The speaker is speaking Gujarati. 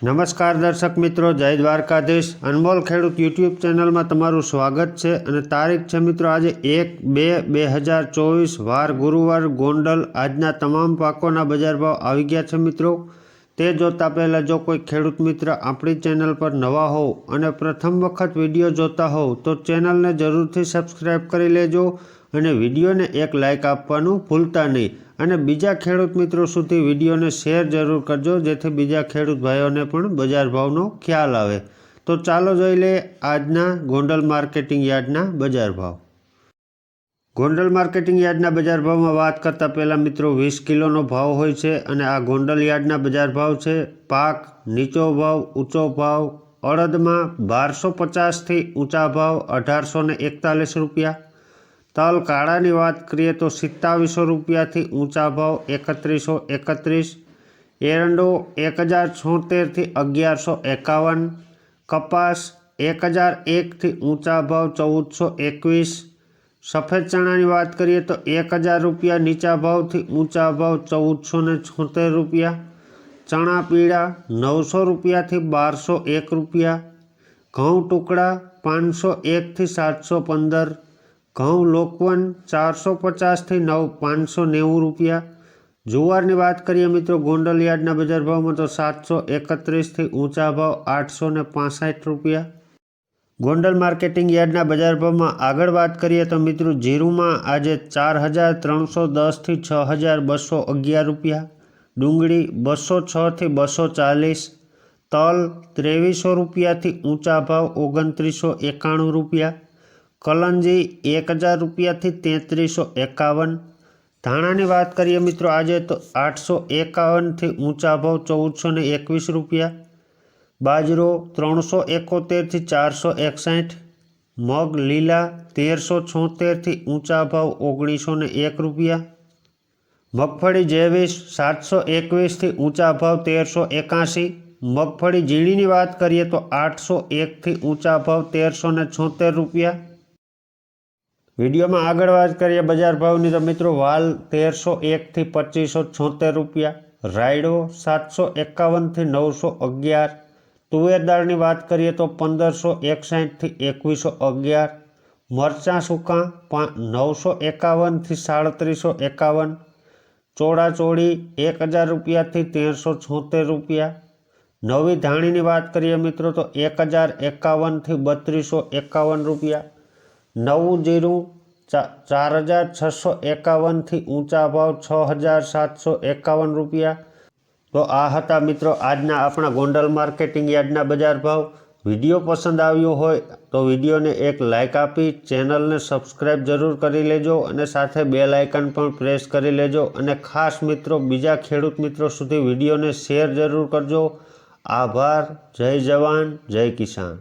નમસ્કાર દર્શક મિત્રો, જય દ્વારકાધીશ. અનમોલ ખેડૂત યુટ્યુબ ચેનલમાં તમારું સ્વાગત છે અને તારીખ છે મિત્રો આજે એક બે બે હજાર ચોવીસ, વાર ગુરુવાર ગોંડલ. આજના તમામ પાકોના બજાર ભાવ આવી ગયા છે મિત્રો. તે જોતાં પહેલાં જો કોઈ ખેડૂત મિત્ર આપણી ચેનલ પર નવા હોવ અને પ્રથમ વખત વીડિયો જોતા હોવ તો ચેનલને જરૂરથી સબસ્ક્રાઈબ કરી લેજો. અને વિડીયોને એક લાઇક આપવાનું ભૂલતા નહીં. અને બીજા ખેડૂત મિત્રો સુધી વિડીયોને શેર જરૂર કરજો, જેથી બીજા ખેડૂત ભાઈઓને પણ બજાર ભાવનો ખ્યાલ આવે. તો ચાલો જોઈ લઈએ આજના ગોંડલ માર્કેટિંગ યાર્ડના બજાર ભાવ. ગોંડલ માર્કેટિંગ યાર્ડના બજાર ભાવમાં વાત કરતાં પહેલાં મિત્રો, વીસ કિલોનો ભાવ હોય છે અને આ ગોંડલ યાર્ડના બજાર ભાવ છે. પાક નીચો ભાવ, ઊંચો ભાવ, અડદમાં બારસો પચાસથી ઊંચા ભાવ, અઢારસો એકતાલીસ રૂપિયા તલ કાળાની વાત કરીએ તો સિત્તાવીસો રૂપિયાથી ઊંચા ભાવ એકત્રીસો એકત્રીસ, એરંડો એક હજાર છોતેરથી અગિયારસો એકાવન, કપાસ એક હજાર એકથી ઊંચા ભાવ ચૌદસો એકવીસ. સફેદ ચણાની વાત કરીએ તો એક હજાર રૂપિયા, નીચા ભાવથી ઊંચા ભાવ ચૌદસો ને છોતેર રૂપિયા. ચણા પીળા નવસો રૂપિયાથી બારસો એક રૂપિયા. ઘઉં ટુકડા પાંચસો એકથી સાતસો પંદર. ઘઉં લોકવન ચારસો પચાસથી નવ પાંચસો નેવું રૂપિયા. જુવારની વાત કરીએ મિત્રો ગોંડલ યાર્ડના બજાર ભાવમાં તો સાતસો એકત્રીસથી ઊંચા ભાવ આઠસો ને રૂપિયા. ગોંડલ માર્કેટિંગ યાર્ડના બજાર ભાવમાં આગળ વાત કરીએ તો મિત્રો, જીરુમાં આજે ચાર હજાર ત્રણસો દસથી છ હજાર બસો અગિયાર રૂપિયા. ડુંગળી બસો છથી બસો ચાલીસ. તલ ત્રેવીસો રૂપિયાથી ઊંચા ભાવ ઓગણત્રીસો એકાણું રૂપિયા. કલંજી એક હજાર રૂપિયાથી તેત્રીસો એકાવન. ધાણાની વાત કરીએ મિત્રો આજે તો આઠસો એકાવનથી ઊંચા ભાવ ચૌદસો ને એકવીસ રૂપિયા. બાજરો ત્રણસો એકોતેરથી ચારસો એકસાઠ. મગ લીલા તેરસો છોતેરથી ઊંચા ભાવ ઓગણીસો ને એક રૂપિયા. મગફળી જેવીસ સાતસો એકવીસથી ઊંચા ભાવ તેરસો એકાશી મગફળી ઝીણીની વાત કરીએ તો આઠસો એકથી ઊંચા ભાવ તેરસો ને છોતેર રૂપિયા. વિડીયોમાં આગળ વાત કરીએ બજાર ભાવની, તો મિત્રો વાલ તેરસો એકથી પચીસો છોતેર રૂપિયા, રાયડો સાતસો એકાવનથી નવસો અગિયાર, તુવેર દાળની વાત કરીએ તો પંદરસો એકસાઠથી એકવીસો અગિયાર, મરચાં સૂકાં નવસો એકાવનથી સાડત્રીસો એકાવન, ચોળાચોળી એક હજાર રૂપિયાથી તેરસો છોતેર રૂપિયા, નવી ધાણીની વાત કરીએ મિત્રો તો એક હજાર એકાવનથી બત્રીસો એકાવન રૂપિયા નવું જીરું ચાર હજાર છસો એકાવનથી ઊંચા ભાવ છ હજાર સાતસો એકાવન રૂપિયા. તો આ હતા મિત્રો આજના આપણા ગોંડલ માર્કેટિંગ યાર્ડના બજાર ભાવ. વીડિયો પસંદ આવ્યો હોય તો વિડીયોને એક લાઇક આપી, ચેનલને સબસ્ક્રાઈબ જરૂર કરી લેજો અને સાથે બે લાઇકન પણ પ્રેસ કરી લેજો. અને ખાસ મિત્રો, બીજા ખેડૂત મિત્રો સુધી વિડીયોને શેર જરૂર કરજો. આભાર, જય જવાન, જય કિસાન.